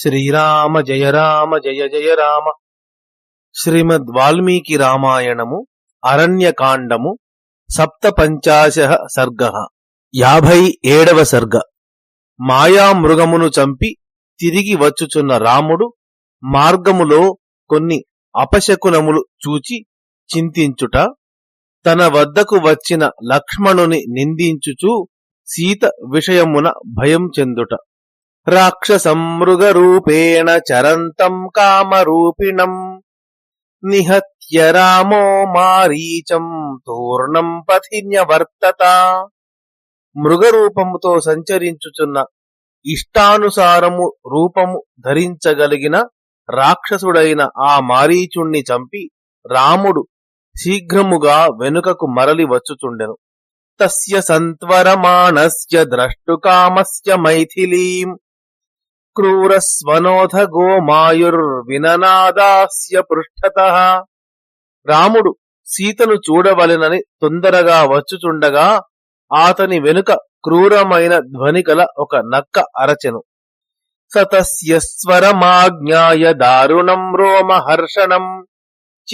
శ్రీరామ జయ రామ జయ జయ రామ. శ్రీమద్ వాల్మీకి రామాయణము అరణ్యకాండము సప్తపంచాశ సర్గ యాభై ఏడవ సర్గ. మాయామృగమును చంపి తిరిగి వచ్చుచున్న రాముడు మార్గములో కొన్ని అపశకునములు చూచి చింతించుట తన వద్దకు వచ్చిన లక్ష్మణుని నిందించుచు సీత విషయమున భయం చెందుట. రాక్షసమృగరూపేణ చరంతం కామరూపిణం నిహత్య రామో మారీచం తూర్ణం పథిన్యవర్తత మృగరూపముతో సంచరించుచున్న ఇష్టానుసారము రూపము ధరించగలిగిన రాక్షసుడైన ఆ మారీచుణ్ణి చంపి రాముడు శీఘ్రముగా వెనుకకు మరలి వచ్చుచుండెను. తస్య సంత్వరమాణస్య ద్రష్టుకామస్య మైథిలీం క్రూరస్వనోధ గోమాయుర్విననాదాస్య పృష్ఠత రాముడు సీతను చూడవలెనని తొందరగా వచ్చుచుండగా ఆతని వెనుక క్రూరమైన ధ్వనికల ఒక నక్క అరచెను. సతస్య స్వరమాజ్ఞాయ దారుణం రోమహర్షణం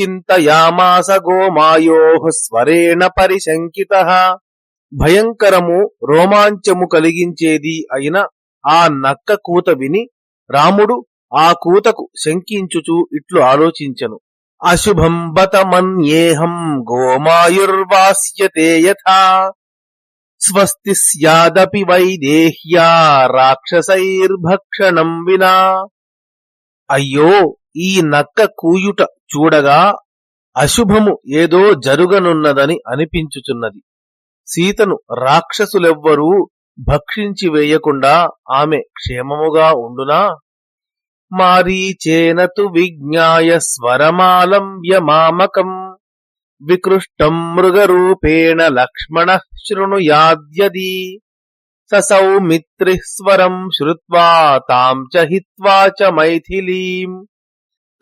చింతయామాస గోమాయో స్వరేణ పరిశంకిత. భయంకరము రోమాంచము కలిగించేది అయిన ఆ నక్క కూత విని రాముడు ఆ కూతకు శంకించుచూ ఇట్లు ఆలోచించెను. అశుభం బతమన్యేహం గోమాయుర్వాస్యతే యథా. స్వస్తి స్యాదపి వైదేహ్యా రాక్షసైర్భక్షణం వినా. అయ్యో ఈ నక్క కూయుట చూడగా అశుభము ఏదో జరుగనున్నదని అనిపించుచున్నది. సీతను రాక్షసులెవ్వరూ భక్షించి వేయకుండా ఆమె క్షేమముగా ఉండునా? మారీచేనతు విజ్ఞాయ స్వరమాలంబ్యమామకం వికృష్టం మృగరూపేణ లక్ష్మణ శృణుయాద్యది సౌమిత్రి స్వరం శ్రుత్వా తాం చ హిత్వా చ మైథిలీం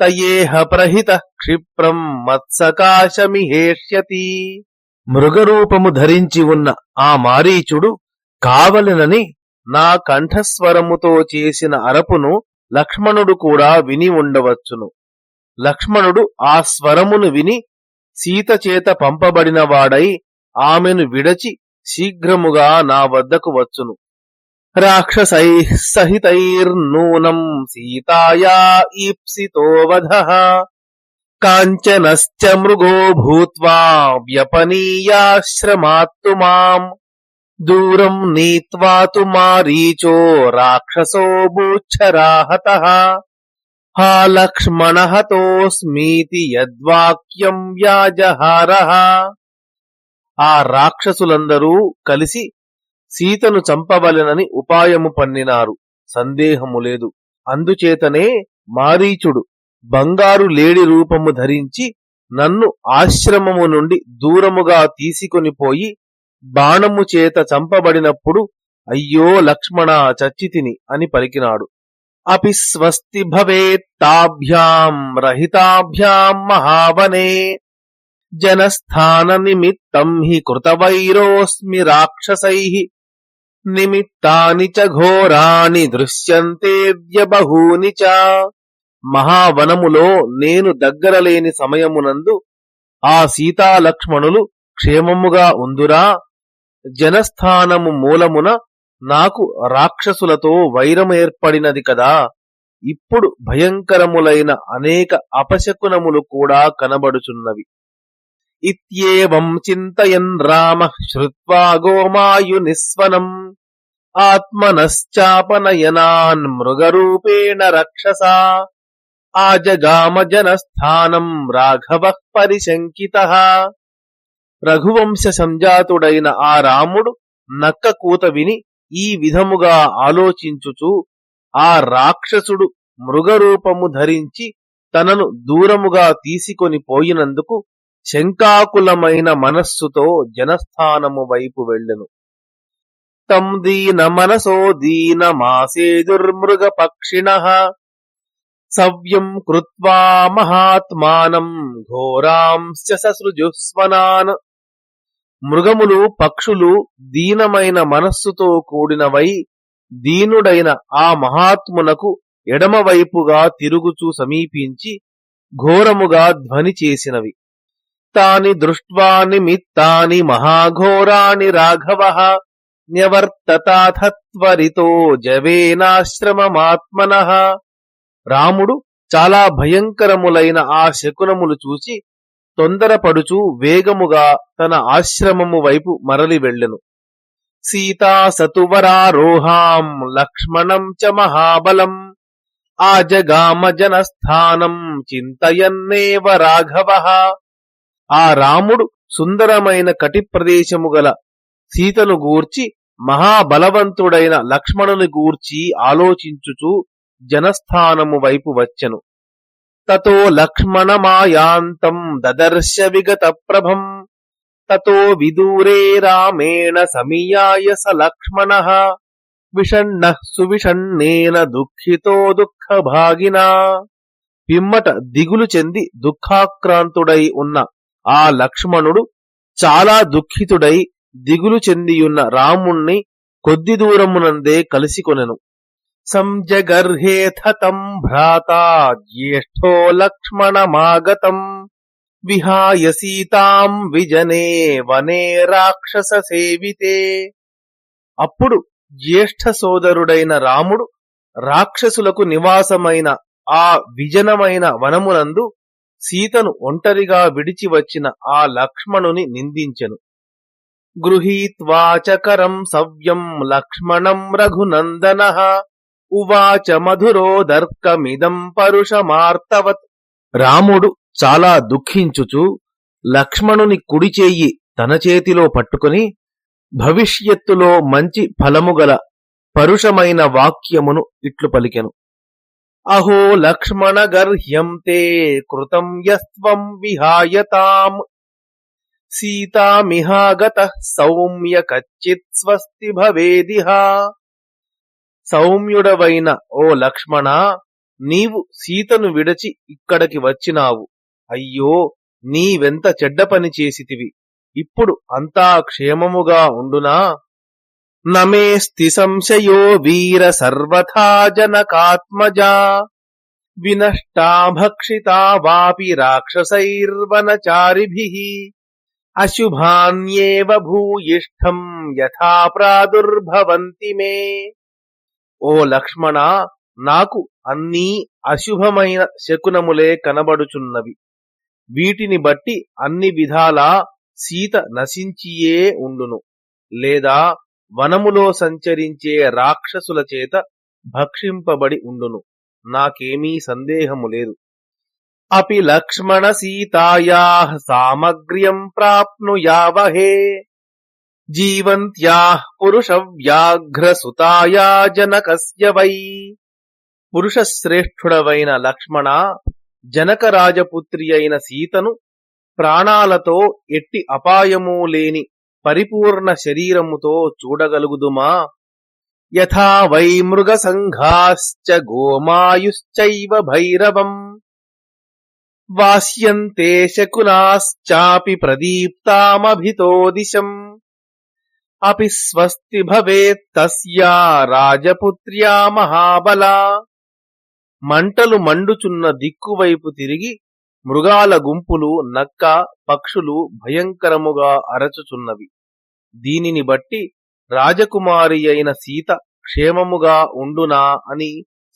తయేహ ప్రహిత క్షిప్రం మత్సకాశమిహేష్యతి. మృగరూపము ధరించి ఉన్న ఆ మారీచుడు కావలనని నా కంఠస్వరముతో చేసిన అరపును లక్ష్మణుడు కూడా విని ఉండవచ్చును. లక్ష్మణుడు ఆ స్వరమును విని సీత చేత పంపబడినవాడై ఆమెను విడచి శీఘ్రముగా నా వద్దకు వచ్చును. రాక్షసై సహితైర్నూనం సీతాయా ఈప్సితో వధ. కాంచనశ్చ మృగో భూత్వా వ్యపనీయాశ్రమాత్తు మాం. దూరం నీత్వా తు మారీచో రాక్షసో భూచ్చరాహత హా లక్ష్మణ హతోస్మీతి యద్వాక్యం వ్యాజహార ఆ రాక్షసులందరూ కలిసి సీతను చంపవలెనని ఉపాయము పన్నినారు. సందేహము లేదు. అందుచేతనే మారీచుడు బంగారు లేడి రూపము ధరించి నన్ను ఆశ్రమము నుండి దూరముగా తీసుకొని పోయి బాణము చేత చంపబడినప్పుడు అయ్యో లక్ష్మణ చచ్చితిని అని పలికినాడు. అపి స్వస్తి భవేత్తాభ్యాం రహితాభ్యాం మహావనే. జనస్థాన నిమిత్తం హి కృతవైరోస్మి రాక్షసై. నిమిత్తాని చ ఘోరాని దృశ్యంతేద్య బహూని చ. మహావనములో నేను దగ్గరలేని సమయమునందు ఆ సీతాలక్ష్మణులు క్షేమముగా ఉందురా? జనస్థానము మూలమున నాకు రాక్షసులతో వైరమేర్పడినది కదా. ఇప్పుడు భయంకరములైన అనేక అపశకునములు కూడా కనబడుచున్నవి. ఇత్యేవం చింతయన్ రామ శ్రుత్వా గోమాయునిస్వనం. ఆత్మనశ్చాపనయనాన్ మృగరూపేణ రక్షసా. ఆజగామ జనస్థానం రాఘవ పరిశంకిత. రఘువంశ సంజాతుడైన ఆ రాముడు నక్క కూత విని ఈ విధముగా ఆలోచించుచు ఆ రాక్షసుడు మృగరూపము ధరించి తనను దూరముగా తీసుకొని పోయినందుకు శంకాకులమైన మనస్సుతో జనస్థానము వైపు వెళ్ళెను. తం దీన మనసో దీన మాసేదుర్మృగ పక్షిణ. సవ్యం కృత్వా మహాత్మానం ఘోరాంశ్చ ససృజుస్వనాన్ మృగములు పక్షులు దీనమైన మనస్సుతో కూడినవై దీనుడైన ఆ మహాత్మునకు ఎడమవైపుగా తిరుగుచూ సమీపించి ఘోరముగా ధ్వని చేసినవి. తాని దృష్ట్వా నిమిత్తాని మహాఘోరాని రాఘవ న్యవర్తతాథత్వరితో జవేనాశ్రమమాత్మన. రాముడు చాలా భయంకరములైన ఆ శకునములు చూసి తొందరపడుచూ వేగముగా తన ఆశ్రమము వైపు మరలి వెళ్ళెను. సీతా సతువరారోహాం లక్ష్మణం చ మహాబలం. ఆజగామ జనస్థానం చింతయన్నేవ రాఘవ. ఆ రాముడు సుందరమైన కటి ప్రదేశము గల సీతను గూర్చి మహాబలవంతుడైన లక్ష్మణుని గూర్చి ఆలోచించుచు జనస్థానము వైపు వచ్చెను. తతో లక్ష్మణమాయాంతం దదర్శ విగత ప్రభం. తతో విదూరే రామేణ సమీయాయ స లక్ష్మణ. విషణ్ణ సువిషణ్ణేన దుఃఖితో దుఃఖభాగినా. పిమ్మట దిగులు చెంది దుఃఖాక్రాంతుడై ఉన్న ఆ లక్ష్మణుడు చాలా దుఃఖితుడై దిగులు చెందియున్న రాముణ్ణి కొద్ది దూరమునందే కలిసికొనెను సంజగర్హేథ తం భ్రాతా జ్యేష్ఠో లక్ష్మణమాగతం విహాయ సీతాం విజనే వనే రాక్షస సేవితే అప్పుడు జ్యేష్ఠ సోదరుడైన రాముడు రాక్షసులకు నివాసమైన ఆ విజనమైన వనమునందు సీతను ఒంటరిగా విడిచి వచ్చిన ఆ లక్ష్మణుని నిందించెను. గృహీత్వాచకరం సవ్యం లక్ష్మణం రఘునందన ఉవాచ మధురోదర్కమిదం పరుషమార్తవత్. రాముడు చాలా దుఃఖించుచు లక్ష్మణుని కుడి తన చేతిలో పట్టుకుని భవిష్యత్తులో మంచి ఫలముగల పరుషమైన వాక్యమును ఇట్లు పలికెను. అహో లక్ష్మణ గర్హ్యం తే కృతం యస్త్వం విహాయతాం. సీతామిహాగత సౌమ్య కచ్చిత్ స్వస్తి భవేదిహా. సౌమ్యుడవైన ఓ లక్ష్మణ నీవు సీతను విడచి ఇక్కడికి వచ్చినావు. అయ్యో నీవెంత చెడ్డ పని చేసితివి. ఇప్పుడు అంతా క్షేమముగా ఉండునా? నమేస్తి సంశయో వీర సర్వథా జనకాత్మజా. వినష్టాభక్షితా వాపి రాక్షసైర్వనచారిభి. అశుభాన్యేవ భూయిష్టం యథా ప్రాదుర్భవంతి మే. ఓ లక్ష్మణ నాకు అన్నీ అశుభమైన శకునములే కనబడుచున్నవి. వీటిని బట్టి అన్ని విధాలా సీత నశించియే ఉండును. లేదా వనములో సంచరించే రాక్షసుల చేత భక్షింపబడి ఉండును. నాకేమీ సందేహము లేదు. అపి లక్ష్మణ సీతాయా సామగ్ర్యం ప్రాప్నుయావహే. జీవంత్యా పురుష వ్యాఘ్రసుతాయా జనకస్య వై. పురుషశ్రేష్ఠుడవైన లక్ష్మణ జనకరాజపుత్రి అయిన సీతను ప్రాణాలతో ఎట్టి అపాయమూ లేని పరిపూర్ణ శరీరముతో చూడగలుగుదుమా? యథా వై మృగసంఘాశ్చ గోమాయుశ్చైవ భైరవం. వాస్యంతే శకునాశ్చాపి ప్రదీప్తామభితో దిశం. అపి స్వస్తి భవేత్ తస్యా రాజపుత్ర్యా మహాబలా మంటలు మండుచున్న దిక్కువైపు తిరిగి మృగాల గుంపులు నక్క పక్షులు భయంకరముగా అరచుచున్నవి. దీనిని బట్టి రాజకుమారి అయిన సీత క్షేమముగా ఉండునా అని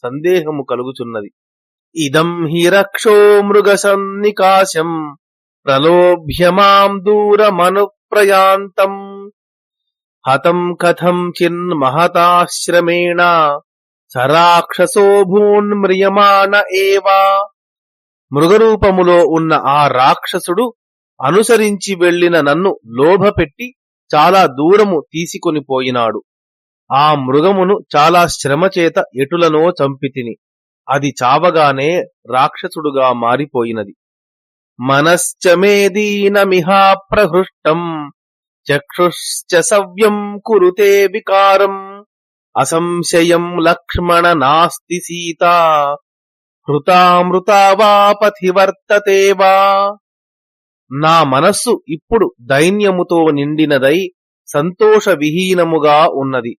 సందేహము కలుగుచున్నది. ఇదం హి రక్షో మృగ సన్నికాశం ప్రలోభ్యమాం దూరమను ప్రయాంతం హతం కథం చిన్మహతాశ్రమేణ సరాక్షసో భూన్మ్రియమాణ ఏవా. మృగరూపములో ఉన్న ఆ రాక్షసుడు అనుసరించి వెళ్ళిన నన్ను లోభపెట్టి చాలా దూరము తీసుకొని పోయినాడు. ఆ మృగమును చాలా శ్రమచేత ఎటులనో చంపితిని. అది చావగానే రాక్షసుడుగా మారిపోయినది. మనశ్చమేదీనమిహా ప్రహృష్టం. చక్షుశ్చ సవ్యం కురుతే వికారం అసంశయం లక్ష్మణ నాస్తి సీత హృతామృతా వా పథి వర్తతే వా నా మనస్సు ఇప్పుడు దైన్యముతో నిండినదై సంతోష విహీనముగా ఉన్నది.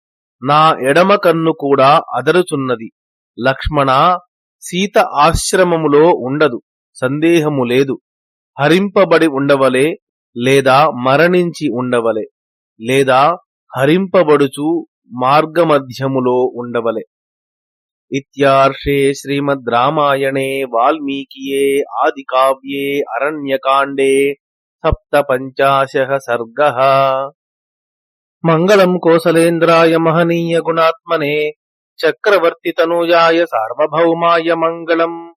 నా ఎడమ కన్ను కూడా అదరుచున్నది. లక్ష్మణ సీత ఆశ్రమములో ఉండదు. సందేహము లేదు. హరింపబడి ఉండవలే. లేదా మరణించి ఉండవలే లేదా హరింపబడుచు మార్గమధ్యములో ఉండవలే. ఇత్యార్షే శ్రీమద్ రామాయణే వాల్మీకియే ఆది కావ్యే అరణ్యకాండే సప్త పంచాశ సర్గ. మంగళం కోసలేంద్రాయ మహనీయ గుణాత్మనే చక్రవర్తి తనూజాయ సార్వభౌమాయ మంగళం.